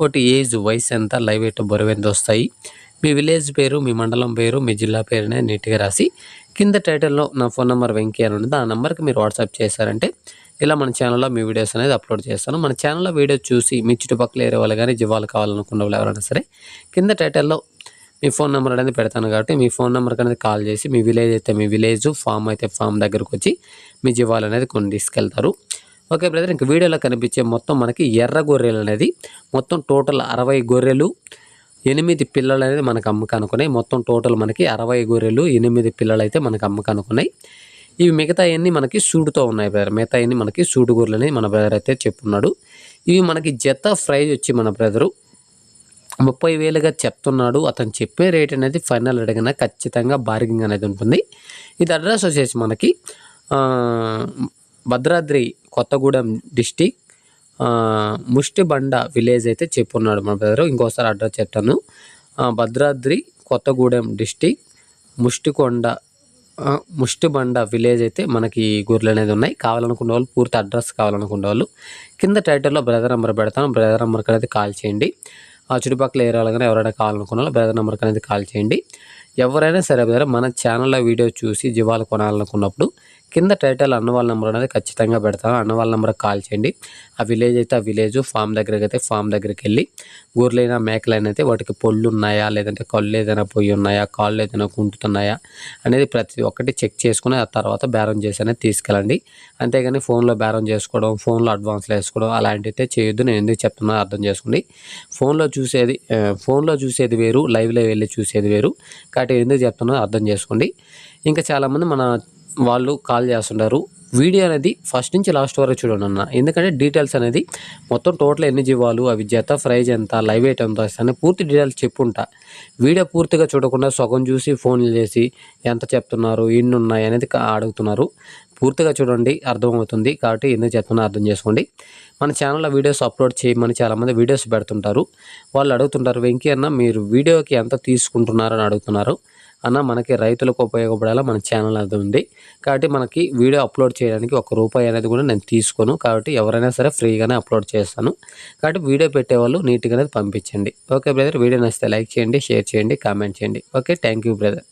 ఒకటి ఏజ్ వయసు ఎంత లైవ్ ఎయిట్ బరువు ఎంత వస్తాయి? మీ విలేజ్ పేరు మీ మండలం పేరు మీ జిల్లా పేరునే నీట్గా రాసి కింద టైటిల్లో నా ఫోన్ నెంబర్ వెంకీ అని ఉంటుంది ఆ నెంబర్కి మీరు వాట్సాప్ చేశారంటే ఇలా మన ఛానల్లో మీ వీడియోస్ అనేది అప్లోడ్ చేస్తాను. మన ఛానల్లో వీడియో చూసి మీ చుట్టుపక్కల ఏరే వాళ్ళు కానీ జీవాలు కావాలనుకున్న వాళ్ళు ఎవరైనా సరే కింద టైటిల్లో మీ ఫోన్ నెంబర్ అనేది పెడతాను కాబట్టి మీ ఫోన్ నెంబర్కి అనేది కాల్ చేసి మీ విలేజ్ అయితే మీ విలేజ్ ఫామ్ అయితే ఫామ్ దగ్గరకు వచ్చి మీ జీవాలు అనేది కొన్ని తీసుకెళ్తారు. ఓకే బ్రదర్ ఇంక వీడియోలో కనిపించే మొత్తం మనకి ఎర్ర గొర్రెలు అనేది మొత్తం టోటల్ అరవై గొర్రెలు ఎనిమిది పిల్లలు అనేది మనకు అమ్మకానుకున్నాయి. మొత్తం టోటల్ మనకి అరవై గొర్రెలు ఎనిమిది పిల్లలు అయితే మనకు అమ్మకానుకున్నాయి. ఇవి మిగతా అన్ని మనకి సూడుతో ఉన్నాయి బ్రదర్? మిగతా అన్ని మనకి సూడు గొర్రెలు అనేది మన బ్రదర్ అయితే చెప్పున్నాడు. ఇవి మనకి జత ప్రైజ్ వచ్చి మన బ్రదరు ముప్పై వేలుగా చెప్తున్నాడు. అతను చెప్పే రేట్ అనేది ఫైనల్ అడిగిన ఖచ్చితంగా బార్గింగ్ అనేది ఉంటుంది. ఇది అడ్రస్ వచ్చేసి మనకి భద్రాద్రి కొత్తగూడెం డిస్టిక్ ముష్టిబండ విలేజ్ అయితే చెప్పున్నాడు మన బ్రదర్. ఇంకోసారి అడ్రస్ చెప్తాను. భద్రాద్రి కొత్తగూడెం డిస్టిక్ ముష్టికొండ ముష్టిబండ విలేజ్ అయితే మనకి గొర్రెలు అనేది ఉన్నాయి. కావాలనుకున్న వాళ్ళు పూర్తి అడ్రస్ కావాలనుకున్న వాళ్ళు కింద టైటిల్లో బ్రదర్ నెంబర్ పెడతాను. బ్రదర్ నెంబర్కి అనేది కాల్ చేయండి. ఆ చుట్టుపక్కల ఏరియాలో కానీ ఎవరైనా కావాలనుకున్న వాళ్ళు బ్రదర్ నెంబర్కి అనేది కాల్ చేయండి. ఎవరైనా సరే బ్రదర్ మన ఛానల్లో వీడియో చూసి జీవాలు కొనాలనుకున్నప్పుడు కింద టైటిల్ అన్న వాళ్ళ నెంబర్ అనేది ఖచ్చితంగా పెడతాను అన్న వాళ్ళ నెంబర్కి కాల్ చేయండి. ఆ విలేజ్ అయితే ఆ విలేజ్ ఫామ్ దగ్గరికి అయితే ఫామ్ దగ్గరికి వెళ్ళి గొర్రెలైన మేకలైన అయితే వాటికి పొళ్ళు ఉన్నాయా? లేదంటే కళ్ళు ఏదైనా పొయ్యి ఉన్నాయా? కాళ్ళు ఏదైనా కుంటుతున్నాయా అనేది ప్రతి ఒక్కటి చెక్ చేసుకుని ఆ తర్వాత బేరం చేసి అనేది తీసుకెళ్ళండి. అంతేగాని ఫోన్లో బేరం చేసుకోవడం ఫోన్లో అడ్వాన్స్లు వేసుకోవడం అలాంటివి అయితే చేయొద్దు. నేను ఎందుకు చెప్తున్నా అర్థం చేసుకోండి. ఫోన్లో చూసేది ఫోన్లో చూసేది వేరు లైవ్లో వెళ్ళి చూసేది వేరు. కాబట్టి ఎందుకు చెప్తున్నా అర్థం చేసుకోండి. ఇంకా చాలామంది మన వాళ్ళు కాల్ చేస్తుంటారు. వీడియో అనేది ఫస్ట్ నుంచి లాస్ట్ వరకు చూడండి అన్న. ఎందుకంటే డీటెయిల్స్ అనేది మొత్తం టోటల్ ఎన్ని జీవాలు అవి జత ప్రైజ్ ఎంత లైవ్ ఎయిట్ ఎంత అని పూర్తి డీటెయిల్స్ చెప్పుంటా. వీడియో పూర్తిగా చూడకుండా సగం చూసి ఫోన్లు చేసి ఎంత చెప్తున్నారు ఎన్ని ఉన్నాయి అనేది అడుగుతున్నారు. పూర్తిగా చూడండి అర్థమవుతుంది కాబట్టి ఎందుకు చెప్తున్నా అర్థం చేసుకోండి. మన ఛానల్లో వీడియోస్ అప్లోడ్ చేయమని చాలామంది వీడియోస్ పెడుతుంటారు. వాళ్ళు అడుగుతుంటారు వెంకీ అన్న మీరు వీడియోకి ఎంత తీసుకుంటున్నారని అడుగుతున్నారు. అన్న మనకి రైతులకు ఉపయోగపడేలా మన ఛానల్ అది ఉంది. కాబట్టి మనకి వీడియో అప్లోడ్ చేయడానికి ఒక రూపాయి అనేది కూడా నేను తీసుకోను. కాబట్టి ఎవరైనా సరే ఫ్రీగానే అప్లోడ్ చేస్తాను. కాబట్టి వీడియో పెట్టేవాళ్ళు నీట్గా అనేది పంపించండి. ఓకే బ్రదర్ వీడియో నచ్చితే లైక్ చేయండి షేర్ చేయండి కామెంట్ చేయండి. Okay thank you brother